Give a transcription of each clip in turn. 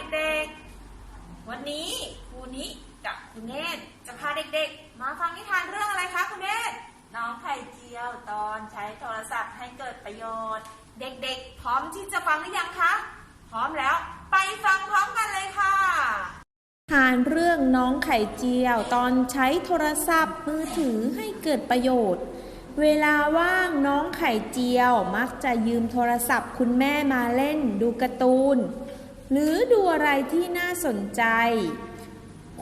เด็กๆ วันนี้ครูนิกับคุณเนตจะพาเด็กๆ มาฟังนิทานเรื่องอะไรคะคุณเนตน้องไข่เจียวตอนใช้โทรศัพท์ให้เกิดประโยชน์ เด็กๆ พร้อมที่จะฟังหรือยังคะ พร้อมแล้วไปฟังพร้อมกันเลยค่ะทานเรื่องน้องไข่เจียวตอนใช้โทรศัพท์มือถือให้เกิดประโยชน์ เวลาว่างน้องไข่เจียวมักจะยืมโทรศัพท์คุณแม่มาเล่นดูการ์ตูน หรือดูอะไรที่น่าสนใจ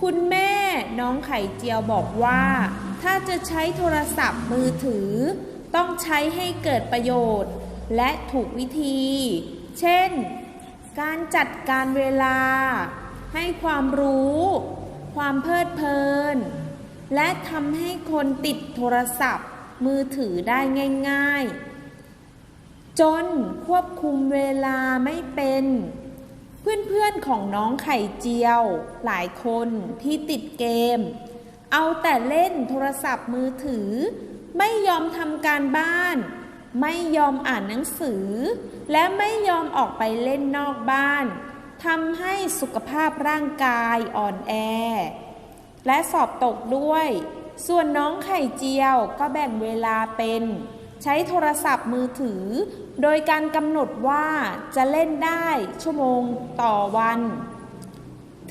คุณแม่น้องไข่เจียวบอกว่า ถ้าจะใช้โทรศัพท์มือถือ ต้องใช้ให้เกิดประโยชน์ และถูกวิธี เช่น การจัดการเวลา ให้ความรู้ ความเพลิดเพลิน และทำให้คนติดโทรศัพท์มือถือได้ง่าย ๆ จนควบคุมเวลาไม่เป็น ของน้องไข่เจียว หลายคนที่ติดเกม เอาแต่เล่นโทรศัพท์มือถือ ไม่ยอมทำการบ้าน ไม่ยอมอ่านหนังสือ และไม่ยอมออกไปเล่นนอกบ้านทำให้สุขภาพร่างกายอ่อนแอ และสอบตกด้วย ส่วนน้องไข่เจียวก็แบ่งเวลาเป็น ใช้โทรศัพท์มือถือ โดยการกำหนดว่าจะเล่นได้ชั่วโมงต่อวัน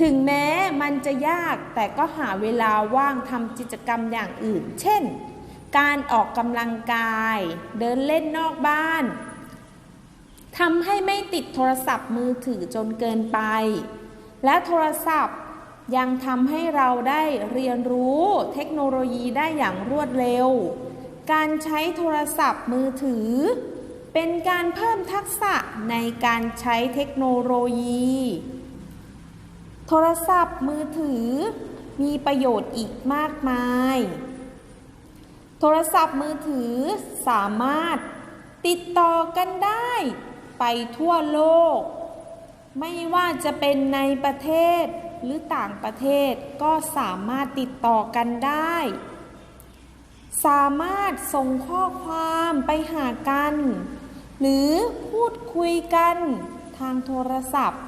ถึงแม้มันจะยากแต่ก็หาเวลาว่างทำกิจกรรมอย่างอื่น เช่น การออกกำลังกาย เดินเล่นนอกบ้านทำให้ไม่ติดโทรศัพท์มือถือจนเกินไป และโทรศัพท์ยังทำให้เราได้เรียนรู้เทคโนโลยีได้อย่างรวดเร็ว การใช้โทรศัพท์มือถือ เป็นการเพิ่มทักษะในการใช้เทคโนโลยี โทรศัพท์มือถือ มีประโยชน์อีกมากมาย โทรศัพท์มือถือสามารถติดต่อกันได้ไปทั่วโลก ไม่ว่าจะเป็นในประเทศหรือต่างประเทศก็สามารถติดต่อกันได้ สามารถส่งข้อความไปหากัน หรือพูดคุยกันทางโทรศัพท์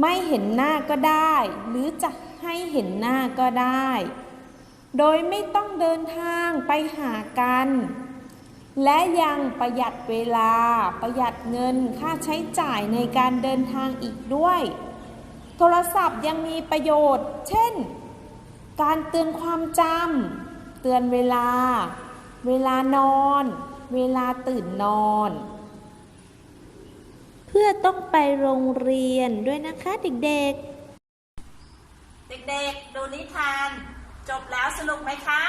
ไม่เห็นหน้าก็ได้ หรือจะให้เห็นหน้าก็ได้ โดยไม่ต้องเดินทางไปหากัน และยังประหยัดเวลาประหยัดเงินค่าใช้จ่ายในการเดินทางอีกด้วย โทรศัพท์ยังมีประโยชน์ เช่น การเตือนความจำ เตือนเวลา เวลานอน เวลาตื่นนอน เพื่อต้องไปโรงเรียนด้วยนะคะเด็กๆ เด็กๆ ดูนิทาน จบแล้วสนุกไหมคะ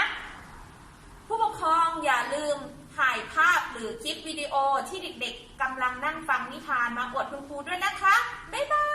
ผู้ปกครองอย่าลืมถ่ายภาพหรือคลิปวิดีโอที่เด็กๆกำลังนั่งฟังนิทานมาอวดคุณครูด้วยนะคะ บ๊ายบาย